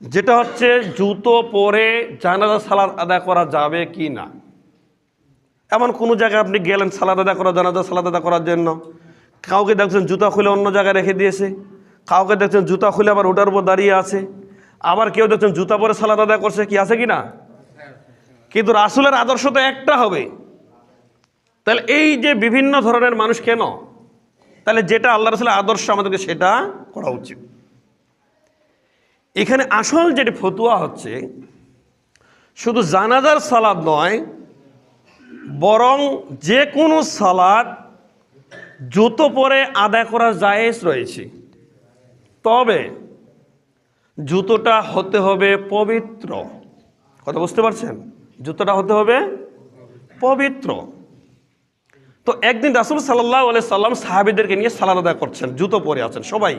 যেটা হচ্ছে জুতো পরে জানাজা সালাদ আদায় করা যাবে কি না? এমন কোনো জায়গায় আপনি গেলেন সালাদ আদা করা, জানাজা সালাদ আদা করার জন্য। কাউকে দেখছেন জুতা খুলে অন্য জায়গায় রেখে দিয়েছে। কাউকে দেখছেন জুতা খুলে আবার ওটার উপর দাঁড়িয়ে আছে। আবার কেউ দেখছেন জুতা পরে সালাদ আদায় করছে, কি আছে কি না? কিন্তু রাসুলের আদর্শ তো একটা হবে। তাহলে এই যে বিভিন্ন ধরনের মানুষ কেন? তাহলে যেটা আল্লাহ রসুলের আদর্শ আমাদেরকে সেটা করা উচিত। এখানে আসল যেটি ফতুয়া হচ্ছে, শুধু জানাজার সালাদ নয়, বরং যে কোনো সালাদ জুতো পরে আদায় করা জায়েজ রয়েছে। তবে জুতোটা হতে হবে পবিত্র। কথা বুঝতে পারছেন? জুতোটা হতে হবে পবিত্র। তো একদিন রাসুল সাল্লাহ আলাই সাল্লাম সাহাবিদেরকে নিয়ে সালাদ আদায় করছেন, জুতো পরে আছেন সবাই।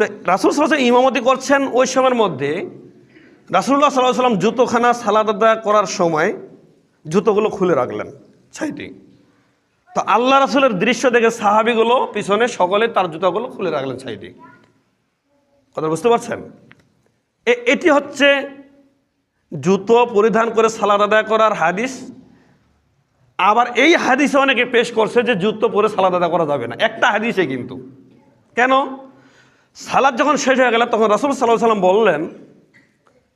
তো রাসুল সাল্লাহ ইমামতি করছেন ওই সময়ের মধ্যে। রাসুল্লাহ সাল্লাহ সাল্লাম জুতোখানা, সালাদ আদায় করার সময় জুতোগুলো খুলে রাখলেন ছাইটি। তো আল্লাহ রাসুলের দৃশ্য দেখে সাহাবিগুলো পিছনে সকলে তার জুতাগুলো খুলে রাখলেন ছাইটি। কথা বুঝতে পারছেন? এ- এটি হচ্ছে জুতো পরিধান করে সালাদ আদায় করার হাদিস। আবার এই হাদিসে অনেকে পেশ করছে যে জুতো পরে সালাদ আদায় করা যাবে না। একটা হাদিসে কিন্তু। কেন? সালাদ যখন শেষ হয়ে গেল, তখন রাসুল সাল্লাহ সাল্লাম বললেন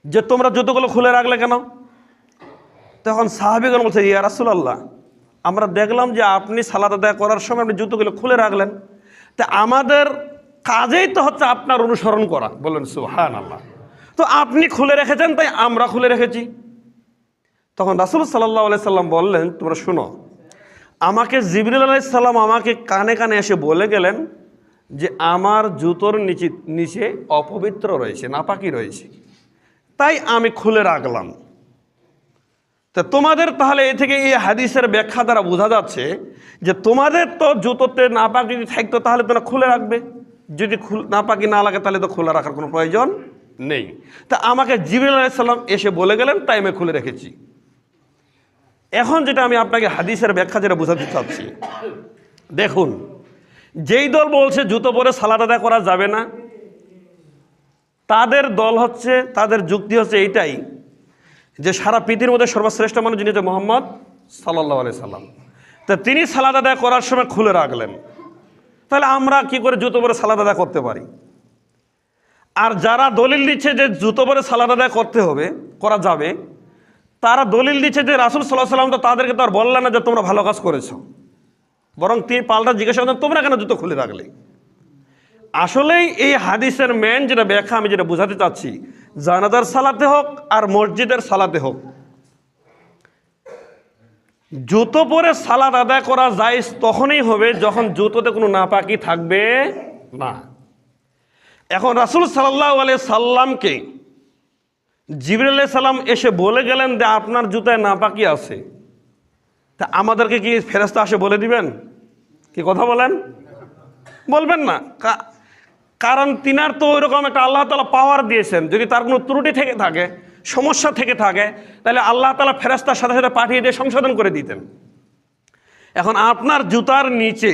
যে, তোমরা জুতোগুলো খুলে রাখলে কেন? তখন সাহাবিগণ বলছে, ইয়া রাসুল আল্লাহ আমরা দেখলাম যে আপনি সালাদ আদায় করার সময় আপনি জুতোগুলো খুলে রাখলেন। তা আমাদের কাজেই তো হচ্ছে আপনার অনুসরণ করা। বললেন সুহান আল্লাহ তো আপনি খুলে রেখেছেন, তাই আমরা খুলে রেখেছি। তখন রাসুল সাল্লাহ সাল্লাম বললেন, তোমরা শুনো, আমাকে জিবরুল আলাইসাল্লাম আমাকে কানে কানে এসে বলে গেলেন যে আমার জুতোর নিচে নিচে অপবিত্র রয়েছে, নাপাকি রয়েছে। তাই আমি খুলে রাখলাম। তা তোমাদের তাহলে এ থেকে এই হাদিসের ব্যাখ্যা দ্বারা বোঝা যাচ্ছে যে তোমাদের তো জুতোতে নাপাক যদি থাকতো, তাহলে তোমরা খুলে রাখবে। যদি নাপাকি না লাগে, তাহলে তো খোলা রাখার কোনো প্রয়োজন নেই। তা আমাকে জিবরুল আলাইসাল্লাম এসে বলে গেলেন, তাই আমি খুলে রেখেছি। এখন যেটা আমি আপনাকে হাদিসের ব্যাখ্যা যেটা বোঝাতে চাচ্ছি, দেখুন। যেই দল বলছে জুতো পরে সালাদ আদায় করা যাবে না, তাদের দল হচ্ছে, তাদের যুক্তি হচ্ছে এইটাই যে সারা পৃথিবীর মধ্যে সর্বশ্রেষ্ঠ মানুষ যিনি হচ্ছে মোহাম্মদ সাল্লাহ আলি সাল্লাম। তা তিনি সালাদ আদায় করার সময় খুলে রাখলেন। তাহলে আমরা কি করে জুতো পরে সালাদ আদায় করতে পারি? আর যারা দলিল দিচ্ছে যে জুতো পরে সালাদ আদায় করতে হবে, করা যাবে, তারা দলিল দিচ্ছে যে রাসুল সাল্লাহ সাল্লাম তো তাদেরকে তো আর বললেন না যে তোমরা ভালো কাজ করেছ। বরং তিনি পাল্টা জিজ্ঞাসা করতেন, তোমরা কেন জুতো খুলে রাখলে? আসলেই এই হাদিসের মেন যেটা ব্যাখ্যা আমি যেটা বোঝাতে চাচ্ছি, জানাজার সালাতে হোক আর মসজিদের সালাতে হোক, জুতো পরে সালাদ আদায় করা যায় তখনই হবে যখন জুতোতে কোনো নাপাকি থাকবে না। এখন রাসুল সাল্লাহ আলিয়া সাল্লামকে জিবরুল সাল্লাম এসে বলে গেলেন যে আপনার জুতায় নাপাকি আছে। তা আমাদেরকে কি ফেরস্তা আসে বলে দিবেন? কি কথা বলেন? বলবেন না। কারণ তিনার তো ওইরকম একটা আল্লাহ তালা পাওয়ার দিয়েছেন। যদি তার কোনো ত্রুটি থেকে থাকে, সমস্যা থেকে থাকে, তাহলে আল্লাহ তালা ফেরাস্তার সাথে সাথে পাঠিয়ে দিয়ে সংশোধন করে দিতেন। এখন আপনার জুতার নিচে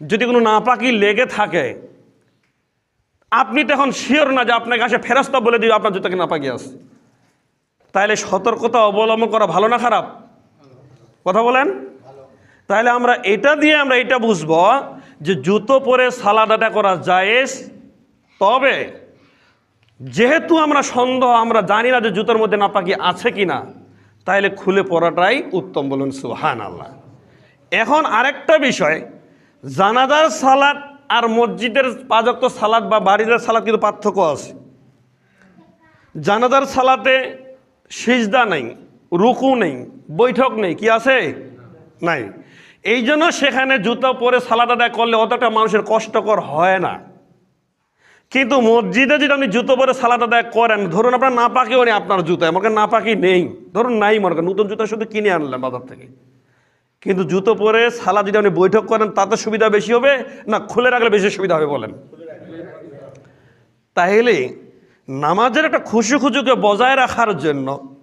যদি কোনো নাপাকি লেগে থাকে, আপনি তো এখন শিওর না যে আপনাকে আসে ফেরাস্তা বলে দিবে আপনার জুতাকে নাপাকি আছে। তাহলে সতর্কতা অবলম্বন করা ভালো না খারাপ? কথা বলেন? তাহলে আমরা এটা দিয়ে আমরা এটা বুঝব যে জুতো পরে সালাদাটা করা জায়েজ। তবে যেহেতু আমরা সন্দেহ, আমরা জানি না যে জুতোর মধ্যে নাপাকি আছে কি না তাহলে খুলে পড়াটাই উত্তম বলুন সুহান আল্লাহ এখন আরেকটা বিষয়, জানাজার সালাদ আর মসজিদের পাজক্ত সালাদ বা বাড়িদের সালাদ কিন্তু পার্থক্য আছে। জানাজার সালাতে সিজদা নেই, রুকু নেই বৈঠক নেই, কি আছে? নাই। এই জন্য সেখানে জুতো পরে সালাদ আদায় করলে অতটা মানুষের কষ্টকর হয় না। কিন্তু মসজিদে যদি আপনি জুতো পরে সালাদ আদায় করেন, ধরুন আপনার না পাকিও নেই আপনার জুতো আমার না পাকি নেই? ধরুন নাই মনে করেন, নতুন জুতো শুধু কিনে আনলেন বাজার থেকে। কিন্তু জুতো পরে সালা যদি আপনি বৈঠক করেন, তাতে সুবিধা বেশি হবে না খুলে রাখলে বেশি সুবিধা হবে বলেন? তাহলে নামাজের একটা খুশি খুশুকে বজায় রাখার জন্য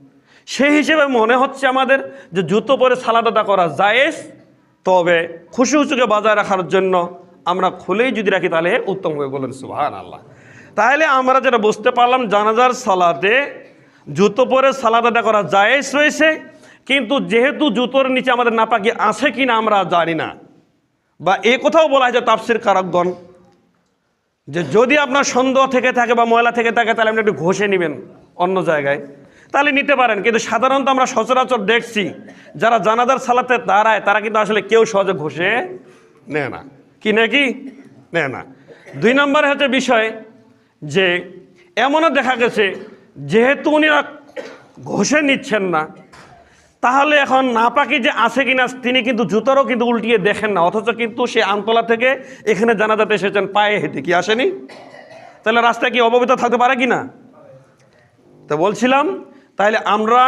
সেই হিসেবে মনে হচ্ছে আমাদের যে জুতো পরে সালাদ করা জায়েজ, তবে খুশি খুশুকে বজায় রাখার জন্য আমরা খুলেই যদি রাখি তাহলে উত্তম হবে বলেন সুহান আল্লাহ তাহলে আমরা যেটা বুঝতে পারলাম, জানাজার সালাতে জুতো পরে সালাদ করা জায়েজ রয়েছে, কিন্তু যেহেতু জুতোর নিচে আমাদের নাপাকি আছে কি না আমরা জানি না। বা এ কথাও বলা হয় যে কারকগণ, যে যদি আপনার সন্দেহ থেকে থাকে বা ময়লা থেকে থাকে, তাহলে আপনি একটু ঘষে নেবেন অন্য জায়গায়। তাহলে নিতে পারেন। কিন্তু সাধারণত আমরা সচরাচর দেখছি, যারা জানাজার সালাতে দাঁড়ায়, তারা কিন্তু আসলে কেউ সহজে ঘষে নেয় না। কি নাকি নেয় না। দুই নম্বরে হচ্ছে বিষয় যে, এমনও দেখা গেছে, যেহেতু উনিরা ঘষে নিচ্ছেন না, তাহলে এখন নাপাকি যে আছে কিনা, তিনি কিন্তু জুতারও কিন্তু উল্টিয়ে দেখেন না। অথচ কিন্তু সে আমতলা থেকে এখানে জানাজাতে এসেছেন, পায়ে হেঁটে। কি আসেনি? তাহলে রাস্তায় কি অববিত থাকতে পারে কি না তো বলছিলাম তাহলে আমরা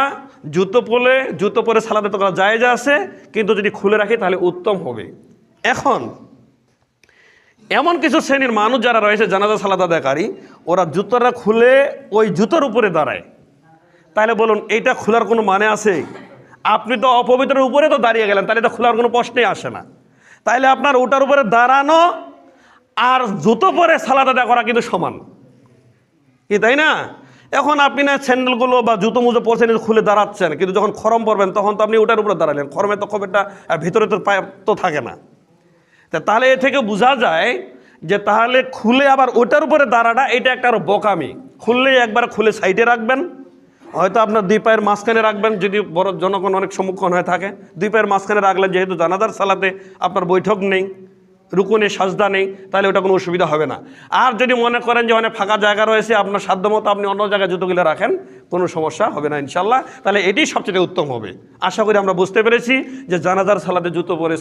জুতো পরে জুতো পরে সালাদে করা জায়েজ আছে, কিন্তু যদি খুলে রাখি তাহলে উত্তম হবে। এখন, এমন কিছু শ্রেণির মানুষ যারা রয়েছে, জানাজা সালাদ আদায়কারী, ওরা জুতোটা খুলে ওই জুতোর উপরে দাঁড়ায়। তাহলে বলুন, এইটা খোলার কোনো মানে আছে? আপনি তো অপবিত্রের উপরে তো দাঁড়িয়ে গেলেন, তাহলে এটা খোলার কোনো প্রশ্নই আসে না। তাইলে আপনার ওটার উপরে দাঁড়ানো আর জুতো পরে সালাদ আদায় করা কিন্তু সমান। কি, তাই না? এখন আপনি না স্যান্ডেলগুলো বা জুতো মুজো পরছেন খুলে দাঁড়াচ্ছেন, কিন্তু যখন খরম পরবেন তখন তো আপনি ওটার উপরে দাঁড়ালেন। খরমে তো খুব একটা ভিতরে তো পায়ে, তো থাকে না। তাহলে এ থেকে বোঝা যায় যে তাহলে খুলে আবার ওটার উপরে দাঁড়াটা, এটা একটা আরও বোকামি। খুললেই একবার খুলে সাইডে রাখবেন, হয়তো আপনার দুই পায়ের মাঝখানে রাখবেন, যদি বড় জনগণ অনেক সম্মুখীন হয়ে থাকে। দুই পায়ের মাঝখানে রাখলেন, যেহেতু জানাজার সালাতে আপনার বৈঠক নেই। রুকুনে সাজদা নেই, তাহলে ওটা কোনো অসুবিধা হবে না। আর যদি মনে করেন যে অনেক ফাঁকা জায়গা রয়েছে, আপনার সাধ্য মতো আপনি অন্য জায়গায় জুতোগুলো রাখেন, কোনো সমস্যা হবে না ইনশাল্লাহ তাহলে এটি সবচেয়ে উত্তম হবে। আশা করি আমরা বুঝতে পেরেছি যে জানাজার সালাতে জুতো পরে